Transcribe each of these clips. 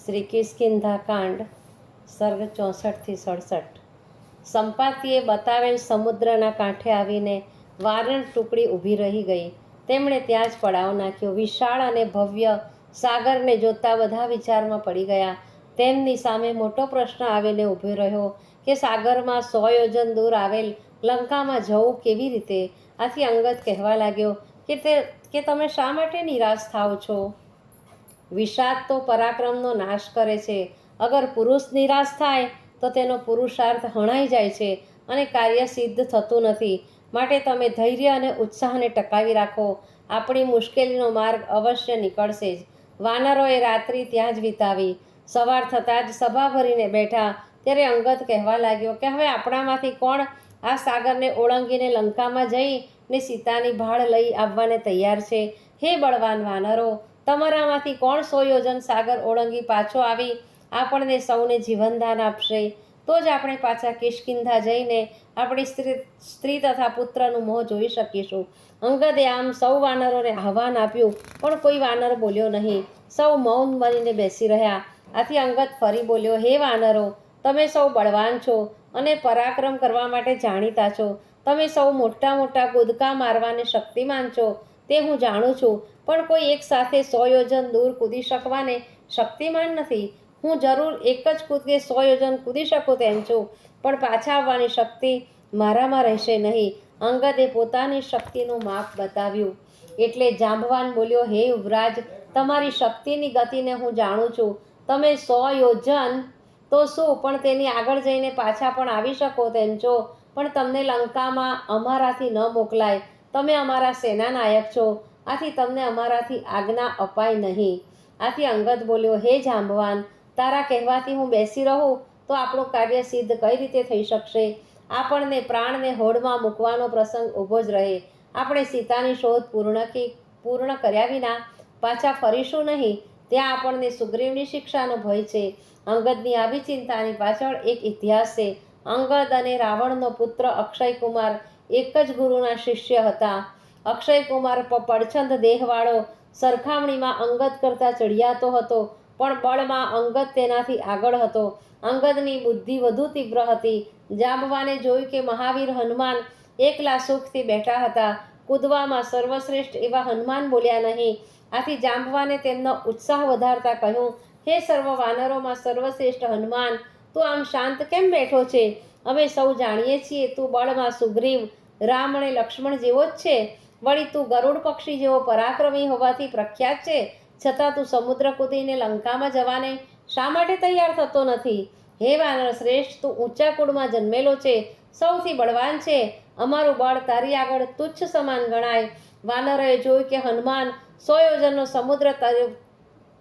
શ્રી કિસ્કિંધા કાંડ સર્ગ ચોસઠથી સડસઠ. સંપાતીએ બતાવેલ સમુદ્રના કાંઠે આવીને વારણ ટુકડી ઊભી રહી ગઈ. તેમણે ત્યાં જ પડાવ નાખ્યો. વિશાળ અને ભવ્ય સાગરને જોતા બધા વિચારમાં પડી ગયા. તેમની સામે મોટો પ્રશ્ન આવીને ઊભો રહ્યો કે સાગરમાં સો યોજન દૂર આવેલ લંકામાં જવું કેવી રીતે? આથી અંગત કહેવા લાગ્યો કે તે, કે તમે શા માટે નિરાશ થાવ છો? વિષાદ તો પરાક્રમનો નાશ કરે છે. અગર પુરુષ નિરાશ થાય, તો તેનો પુરુષાર્થ હણાઈ જાય છે અને કાર્ય સિદ્ધ થતું નથી. માટે તમે ધૈર્ય અને ઉત્સાહને ટકાવી રાખો. આપણી મુશ્કેલીનો માર્ગ અવશ્ય નીકળશે જ. વાનરોએ રાત્રિ ત્યાં જ વિતાવી. સવાર થતાં જ સભા ભરીને બેઠા. ત્યારે અંગત કહેવા લાગ્યો કે હવે આપણામાંથી કોણ આ સાગરને ઓળંગીને લંકામાં જઈ ને સીતાની ભાળ લઈ આવવાને તૈયાર છે? હે બળવાન વાનરો તમારામાંથી કોણ સો યોજન સાગર ઓળંગી પાછો આવી? આપણને સૌને જીવનદાન આપશે. તો જ આપણે પાછા કિશકિંધા જઈને આપણી સ્ત્રી સ્ત્રી તથા પુત્રનું મોં જોઈ શકીશું. અંગદે આમ સૌ વાનરોને આહવાન આપ્યું, પણ કોઈ વાનર બોલ્યો નહીં. સૌ મૌન બનીને બેસી રહ્યા. આથી અંગત ફરી બોલ્યો, હે વાનરો, તમે સૌ બળવાન છો અને પરાક્રમ કરવા માટે જાણીતા છો. તમે સૌ મોટા મોટા કૂદકા મારવાને શક્તિમાન છો. તે હું જાણું છું. પણ કોઈ એક સાથે સો દૂર કૂદી શકવાને શક્તિમાન નથી. હું જરૂર એક જ કૂદકે સો યોજન કૂદી શકું તેમ છું. પણ પાછા આવવાની શક્તિ મારામાં રહેશે નહીં. અંગદે પોતાની શક્તિનું માપ બતાવ્યું. એટલે જાંબવાન બોલ્યો, હે યુવરાજ, તમારી શક્તિની ગતિને હું જાણું છું. તમે સો યોજન તો શું, પણ તેની આગળ જઈને પાછા પણ આવી શકો તેમ છો. પણ તમને લંકામાં અમારાથી ન મોકલાય. તમે અમારા સેના નાયક છો. આથી તમને અમારાથી આજ્ઞા અપાય નહીં. આથી અંગદ બોલ્યો, હે જાંબવાન, તારા કહેવાથી હું બેસી રહું તો આપણું કાર્ય સિદ્ધ કઈ રીતે થઈ શકશે? આપણને પ્રાણને હોડમાં મૂકવાનો પ્રસંગ ઊભો જ રહે. આપણે સીતાની શોધ પૂર્ણ પૂર્ણ કર્યા વિના પાછા ફરીશું નહીં. ત્યાં આપણને સુગ્રીવની શિક્ષાનો ભય છે. અંગદની આવી ચિંતાની પાછળ એક ઇતિહાસ છે. અંગદ અને રાવણનો પુત્ર અક્ષય કુમાર એક જ ગુરુના શિષ્ય હતા. અક્ષય કુમાર પડછંદ દેહવાળો સરખામણીમાં અંગત કરતાં ચડિયાતો હતો, પણ બળમાં અંગત તેનાથી આગળ હતો. અંગદની બુદ્ધિ વધુ તીવ્ર હતી. જાંબવાને જોયું કે મહાવીર હનુમાન એકલા સુખથી બેઠા હતા. કૂદવામાં સર્વશ્રેષ્ઠ એવા હનુમાન બોલ્યા નહીં. આથી જાંબવાને તેમનો ઉત્સાહ વધારતા કહ્યું, હે સર્વ વાનરોમાં સર્વશ્રેષ્ઠ હનુમાન, તું આમ શાંત કેમ બેઠો છે? અમે સૌ જાણીએ છીએ તું બળમાં સુગ્રીવ રામ અને લક્ષ્મણ જેવો જ છે. વળી તું ગરુડ પક્ષી જેવો પરાક્રમી હોવાથી પ્રખ્યાત છે. છતાં તું સમુદ્ર કૂદીને લંકામાં જવાને શા માટે તૈયાર થતો નથી? હે વાનર શ્રેષ્ઠ, તું ઊંચા કુળમાં જન્મેલો છે. સૌથી બળવાન છે. અમારું બળ તારી આગળ તુચ્છ સમાન ગણાય. વાનરોએ જોયું કે હનુમાન સો યોજનનો સમુદ્ર તર-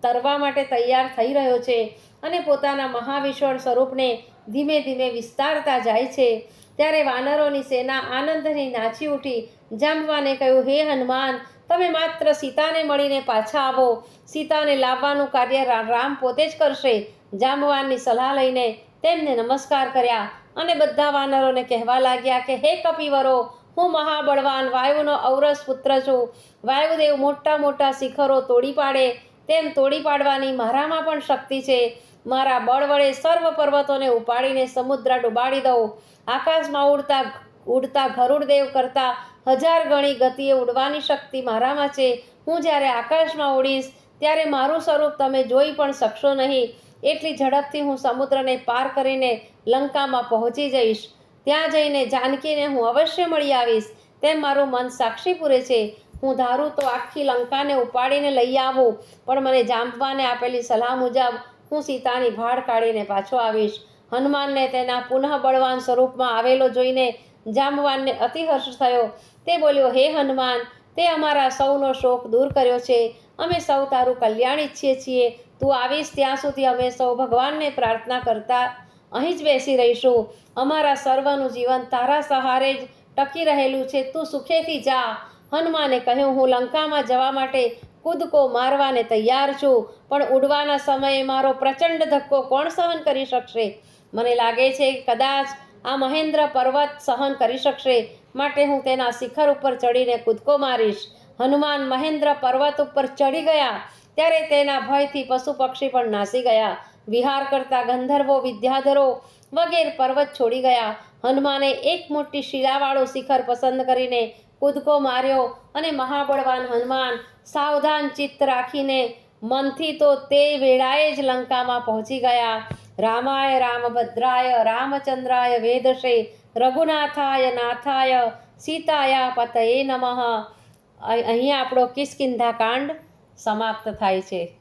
તરવા માટે તૈયાર થઈ રહ્યો છે અને પોતાના મહાવિશ્વળ સ્વરૂપને ધીમે ધીમે વિસ્તારતા જાય છે. ત્યારે વાનરોની સેના આનંદથી નાચી ઉઠી, જાંબવાને કહ્યું, હે હનુમાન, તમે માત્ર સીતાને મળીને પાછા આવો. સીતાને લાવવાનું કાર્ય રામ પોતે જ કરશે. જાંબવાનની સલાહ લઈને તેમને નમસ્કાર કર્યા અને બધા વાનરોને કહેવા લાગ્યા કે, હે કપિવરો, હું મહાબળવાન વાયુનો ઔરસ પુત્ર છું. વાયુદેવ મોટા મોટા શિખરો તોડી પાડે. તેમ તોડી પાડવાની મારામાં પણ શક્તિ છે. મારા બળ વડે સર્વ પર્વતોને ઉપાડીને સમુદ્ર ડુબાડી દઉં. આકાશમાં ઉડતા ઉડતા ગરુડદેવ કરતાં હજાર ગણી ગતિએ ઉડવાની શક્તિ મારામાં છે. હું જ્યારે આકાશમાં ઉડીશ, ત્યારે મારું સ્વરૂપ તમે જોઈ પણ શકશો નહીં. એટલી ઝડપથી હું સમુદ્રને પાર કરીને લંકામાં પહોંચી જઈશ. ત્યાં જઈને જાનકીને હું અવશ્ય મળી આવીશ. તેમ મારું મન સાક્ષી પૂરે છે. હું ધારું તો આખી લંકાને ઉપાડીને લઈ આવું, પણ મને જાંબવાને આપેલી સલાહ મુજબ હું સીતાની ભાળ કાઢીને પાછો આવીશ. હનુમાનને તેના પુનઃ બળવાન સ્વરૂપમાં આવેલો જોઈને જાંબવાનને અતિહર્ષ થયો. તે બોલ્યો, હે હનુમાન, તે અમારા સૌનો શોક દૂર કર્યો છે. અમે સૌ તારું કલ્યાણ ઈચ્છીએ છીએ. તું આવીશ ત્યાં સુધી અમે સૌ ભગવાનને પ્રાર્થના કરતા અહીં જ બેસી રહીશું. અમારા સર્વનું જીવન તારા સહારે જ ટકી રહેલું છે. તું સુખેથી જા. હનુમાને કહ્યું, હું લંકામાં જવા માટે કૂદકો મારવાને તૈયાર છું. પણ ઉડવાના સમયે મારો પ્રચંડ ધક્કો કોણ સહન કરી શકશે? મને લાગે છે કદાચ આ મહેન્દ્ર પર્વત સહન કરી શકશે. માટે હું તેના શિખર ઉપર ચડીને કૂદકો મારીશ. હનુમાન મહેન્દ્ર પર્વત ઉપર ચડી ગયા. ત્યારે તેના ભયથી પશુ પક્ષી પણ નાસી ગયા. વિહાર કરતા ગંધર્વો, વિદ્યાધરો વગેરે પર્વત છોડી ગયા. હનુમાને એક મોટી શિલાવાળું શિખર પસંદ કરીને કૂદકો માર્યો અને મહાબળવાન હનુમાન સાવધાન ચિત્ત રાખીને મનથી તો તે વેળાએ જ લંકામાં પહોંચી ગયા. રામાય, રામભદ્રાય, રામચંદ્રાય વેદશે, રઘુનાથાય, નાથાય, સીતાયા પતયે નમઃ. અહીં આપણો કિસ્કિંધા કાંડ સમાપ્ત થાય છે.